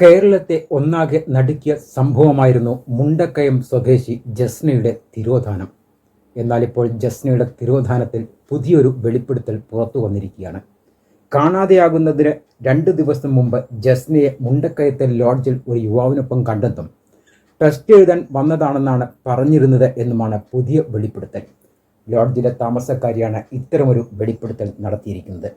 കേരളത്തെ ഒന്നാകെ നടുക്കിയ സംഭവമായിരുന്നു മുണ്ടക്കയം സ്വദേശി ജസ്നയുടെ തിരോധാനം. എന്നാൽ ഇപ്പോൾ ജസ്നയുടെ തിരോധാനത്തിൽ പുതിയൊരു വെളിപ്പെടുത്തൽ പുറത്തു വന്നിരിക്കുകയാണ്. കാണാതെയാകുന്നതിന് രണ്ട് ദിവസം മുമ്പ് ജസ്നയെ മുണ്ടക്കയത്തെ ലോഡ്ജിൽ ഒരു യുവാവിനൊപ്പം കണ്ടെത്തും. ടെസ്റ്റ് എഴുതാൻ വന്നതാണെന്നാണ് പറഞ്ഞിരുന്നത് എന്നുമാണ് പുതിയ വെളിപ്പെടുത്തൽ. ലോഡ്ജിലെ താമസക്കാരിയാണ് ഇത്തരമൊരു വെളിപ്പെടുത്തൽ നടത്തിയിരിക്കുന്നത്.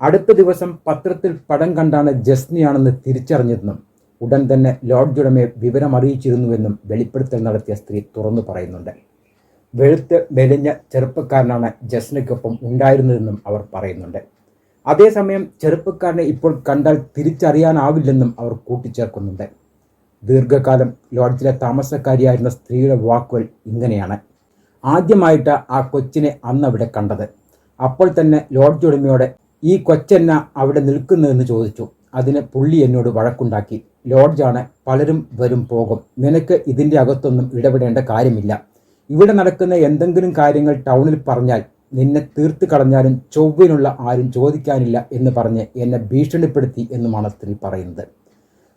അടുത്ത ദിവസം പത്രത്തിൽ പടം കണ്ടാണ് ജസ്നിയാണെന്ന് തിരിച്ചറിഞ്ഞതെന്നും ഉടൻ തന്നെ ലോഡ്ജ് ഉടമയെ വിവരം അറിയിച്ചിരുന്നുവെന്നും വെളിപ്പെടുത്തൽ നടത്തിയ സ്ത്രീ തുറന്നു പറയുന്നുണ്ട്. വെളുത്ത് മെലിഞ്ഞ ചെറുപ്പക്കാരനാണ് ജസ്നയ്ക്കൊപ്പം ഉണ്ടായിരുന്നതെന്നും അവർ പറയുന്നുണ്ട്. അതേസമയം ചെറുപ്പക്കാരനെ ഇപ്പോൾ കണ്ടാൽ തിരിച്ചറിയാനാവില്ലെന്നും അവർ കൂട്ടിച്ചേർക്കുന്നുണ്ട്. ദീർഘകാലം ലോഡ്ജിലെ താമസക്കാരിയായിരുന്ന സ്ത്രീയുടെ വാക്കുകൾ ഇങ്ങനെയാണ്. ആദ്യമായിട്ട് ആ കൊച്ചിനെ അന്ന് അവിടെ കണ്ടത്. അപ്പോൾ തന്നെ ലോഡ്ജ് ഉടമയോടെ ഈ കൊച്ചെന്ന അവിടെ നിൽക്കുന്നതെന്ന് ചോദിച്ചു. അതിന് പുള്ളി എന്നോട് വഴക്കുണ്ടാക്കി. ലോഡ്ജാണ് പലരും വരും പോകും. നിനക്ക് ഇതിന്റെ അകത്തൊന്നും ഇടപെടേണ്ട കാര്യമില്ല. ഇവിടെ നടക്കുന്ന എന്തെങ്കിലും കാര്യങ്ങൾ ടൗണിൽ പറഞ്ഞാൽ നിന്നെ തീർത്ത് കളഞ്ഞാലും ചൊവ്വിനുള്ള ആരും ചോദിക്കാനില്ല എന്ന് പറഞ്ഞ് എന്നെ ഭീഷണിപ്പെടുത്തി എന്നുമാണ് സ്ത്രീ പറയുന്നത്.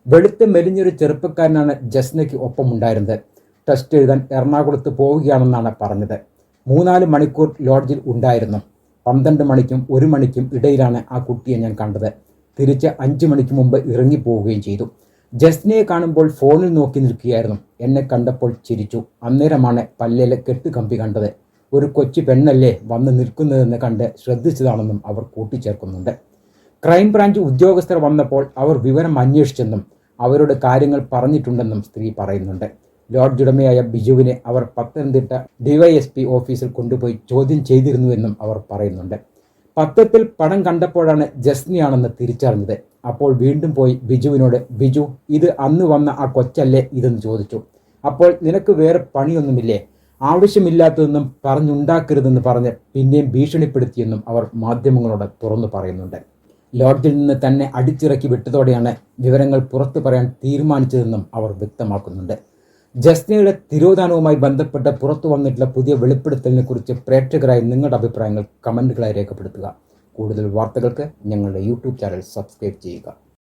വെളുത്ത് മെലിഞ്ഞൊരു ചെറുപ്പക്കാരനാണ് ജസ്നയ്ക്ക് ഒപ്പമുണ്ടായിരുന്നത്. ടെസ്റ്റ് എഴുതാൻ എറണാകുളത്ത് പോവുകയാണെന്നാണ് പറഞ്ഞത്. മൂന്നാൽ മണിക്കൂർ ലോഡ്ജിൽ ഉണ്ടായിരുന്നു. പന്ത്രണ്ട് മണിക്കും ഒരു മണിക്കും ഇടയിലാണ് ആ കുട്ടിയെ ഞാൻ കണ്ടത്. തിരിച്ച് അഞ്ച് മണിക്ക് മുമ്പ് ഇറങ്ങിപ്പോവുകയും ചെയ്തു. ജസ്നയെ കാണുമ്പോൾ ഫോണിൽ നോക്കി നിൽക്കുകയായിരുന്നു. എന്നെ കണ്ടപ്പോൾ ചിരിച്ചു. അന്നേരമാണ് പല്ലിലെ കെട്ടുകമ്പി കണ്ടത്. ഒരു കൊച്ചു പെണ്ണല്ലേ വന്ന് നിൽക്കുന്നതെന്ന് കണ്ട് ശ്രദ്ധിച്ചതാണെന്നും അവർ കൂട്ടിച്ചേർക്കുന്നുണ്ട്. ക്രൈംബ്രാഞ്ച് ഉദ്യോഗസ്ഥർ വന്നപ്പോൾ അവർ വിവരം അന്വേഷിച്ചെന്നും അവരോട് കാര്യങ്ങൾ പറഞ്ഞിട്ടുണ്ടെന്നും സ്ത്രീ പറയുന്നുണ്ട്. ലോഡ്ജ് ഉടമയായ ബിജുവിനെ അവർ പത്തനംതിട്ട ഡിവൈഎസ്പി ഓഫീസിൽ കൊണ്ടുപോയി ചോദ്യം ചെയ്തിരുന്നുവെന്നും അവർ പറയുന്നുണ്ട്. പത്രത്തിൽ പണം കണ്ടപ്പോഴാണ് ജസ്നിയാണെന്ന് തിരിച്ചറിഞ്ഞത്. അപ്പോൾ വീണ്ടും പോയി ബിജുവിനോട് ബിജു ഇത് അന്ന് വന്ന ആ കൊച്ചല്ലേ ഇതെന്ന് ചോദിച്ചു. അപ്പോൾ നിനക്ക് വേറെ പണിയൊന്നുമില്ലേ? ആവശ്യമില്ലാത്തതെന്നും പറഞ്ഞുണ്ടാക്കരുതെന്ന് പറഞ്ഞ് പിന്നെയും ഭീഷണിപ്പെടുത്തിയെന്നും അവർ മാധ്യമങ്ങളോട് തുറന്നു പറയുന്നുണ്ട്. ലോഡ്ജിൽ നിന്ന് തന്നെ അടിച്ചിറക്കി വിട്ടതോടെയാണ് വിവരങ്ങൾ പുറത്തു പറയാൻ തീരുമാനിച്ചതെന്നും അവർ വ്യക്തമാക്കുന്നുണ്ട്. ജസ്നയുടെ തിരോധാനവുമായി ബന്ധപ്പെട്ട് പുറത്തു വന്നിട്ടുള്ള പുതിയ വെളിപ്പെടുത്തലിനെ കുറിച്ച് പ്രേക്ഷകരായി നിങ്ങളുടെ അഭിപ്രായങ്ങൾ കമന്റുകളായി രേഖപ്പെടുത്തുക. കൂടുതൽ വാർത്തകൾക്ക് ഞങ്ങളുടെ യൂട്യൂബ് ചാനൽ സബ്സ്ക്രൈബ് ചെയ്യുക.